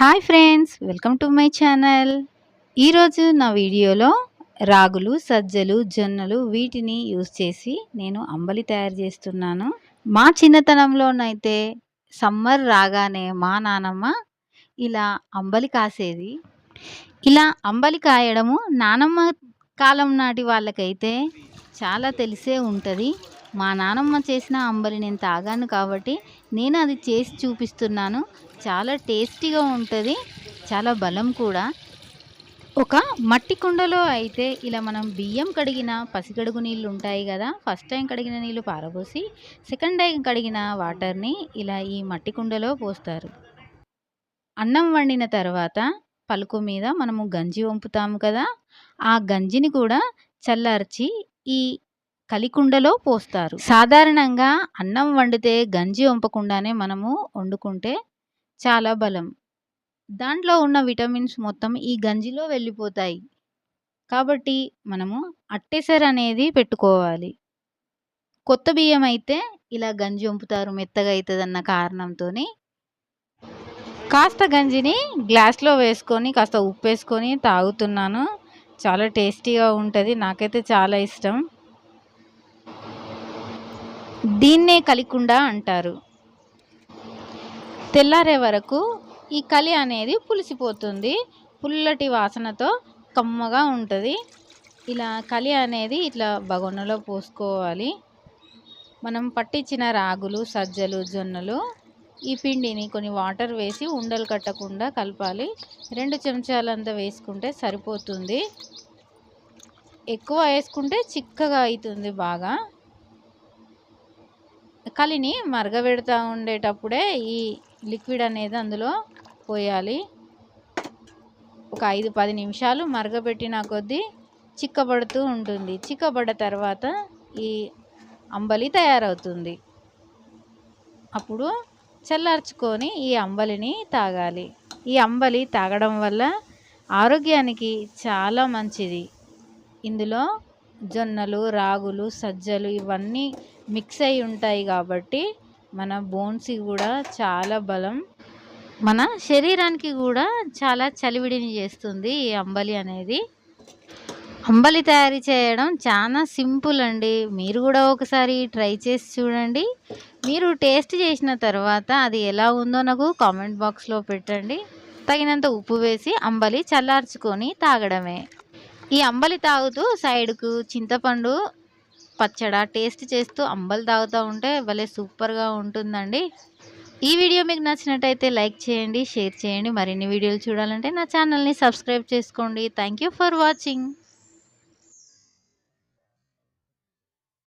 Hi friends welcome to my channel ఈరోజు నా వీడియోలో రాగులు సజ్జలు జొన్నలు వీటిని యూస్ చేసి నేను అంబలి తయారు చేస్తున్నాను. మా చిన్నతనంలోనైతే సమ్మర్ రాగానే మా నానమ్మ ఇలా అంబలి కాసేది. ఇలా అంబలి కాయడము నానమ్మ కాలం నాటి వాళ్ళకైతే చాలా తెలిసే ఉంటుంది. మా నానమ్మ చేసిన అంబలి నేను తాగాను కాబట్టి నేను అది చేసి చూపిస్తున్నాను. చాలా టేస్టీగా ఉంటుంది. చాలా బలం కూడా. ఒక మట్టి కుండలో అయితే ఇలా మనం బియ్యం కడిగిన పసిగడుగు నీళ్ళు ఉంటాయి కదా ఫస్ట్ టైం కడిగిన నీళ్ళు పారబోసి సెకండ్ టైం కడిగిన వాటర్ని ఇలా ఈ మట్టి కుండలో పోస్తారు. అన్నం వండిన తర్వాత పలుకు మీద మనము గంజి వంపుతాము కదా ఆ గంజిని కూడా చల్లార్చి ఈ కలికుండలో పోస్తారు. సాధారణంగా అన్నం వండితే గంజి వంపకుండానే మనము వండుకుంటే చాలా బలం. దాంట్లో ఉన్న విటమిన్స్ మొత్తం ఈ గంజిలో వెళ్ళిపోతాయి. కాబట్టి మనము అట్టెసర్ అనేది పెట్టుకోవాలి. కొత్త బియ్యం అయితే ఇలా గంజి వంపుతారు మెత్తగా అవుతుందన్న కారణంతో కాస్త గంజిని గ్లాస్లో వేసుకొని కాస్త ఉప్పు వేసుకొని తాగుతున్నాను. చాలా టేస్టీగా ఉంటుంది. నాకైతే చాలా ఇష్టం. దీన్నే కలికుండ అంటారు. తెల్లారే వరకు ఈ కలి అనేది పులిసిపోతుంది. పుల్లటి వాసనతో కమ్మగా ఉంటుంది. ఇలా కలి అనేది ఇట్లా బగొన్నలో పోసుకోవాలి. మనం పట్టించిన రాగులు సజ్జలు జొన్నలు ఈ పిండిని కొన్ని వాటర్ వేసి ఉండలు కట్టకుండా కలపాలి. రెండు చెంచాలంతా వేసుకుంటే సరిపోతుంది. ఎక్కువ వేసుకుంటే చిక్కగా అవుతుంది బాగా. కలిని మరగబెడతా ఉండేటప్పుడే ఈ లిక్విడ్ అనేది అందులో పోయాలి. ఒక ఐదు పది నిమిషాలు మరగబెట్టిన కొద్దీ చిక్కబడుతూ ఉంటుంది. చిక్కబడ్డ తర్వాత ఈ అంబలి తయారవుతుంది. అప్పుడు చల్లార్చుకొని ఈ అంబలిని తాగాలి. ఈ అంబలి తాగడం వల్ల ఆరోగ్యానికి చాలా మంచిది. ఇందులో జొన్నలు రాగులు సజ్జలు ఇవన్నీ మిక్స్ అయి ఉంటాయి కాబట్టి మన బోన్స్కి కూడా చాలా బలం. మన శరీరానికి కూడా చాలా చలివిడిని చేస్తుంది ఈ అంబలి అనేది. అంబలి తయారు చేయడం చాలా సింపుల్ అండి. మీరు కూడా ఒకసారి ట్రై చేసి చూడండి. మీరు టేస్ట్ చేసిన తర్వాత అది ఎలా ఉందో నాకు కామెంట్ బాక్స్లో పెట్టండి. తగినంత ఉప్పు వేసి అంబలి చల్లార్చుకొని తాగడమే. ఈ అంబలి తాగుతూ సైడ్కు చింతపండు పచ్చడ టేస్ట్ చేస్తూ అంబలి తాగుతూ ఉంటే భలే సూపర్గా ఉంటుందండి. ఈ వీడియో మీకు నచ్చినట్టయితే లైక్ చేయండి షేర్ చేయండి. మరిన్ని వీడియోలు చూడాలంటే నా ఛానల్ని సబ్స్క్రైబ్ చేసుకోండి. Thank for watching.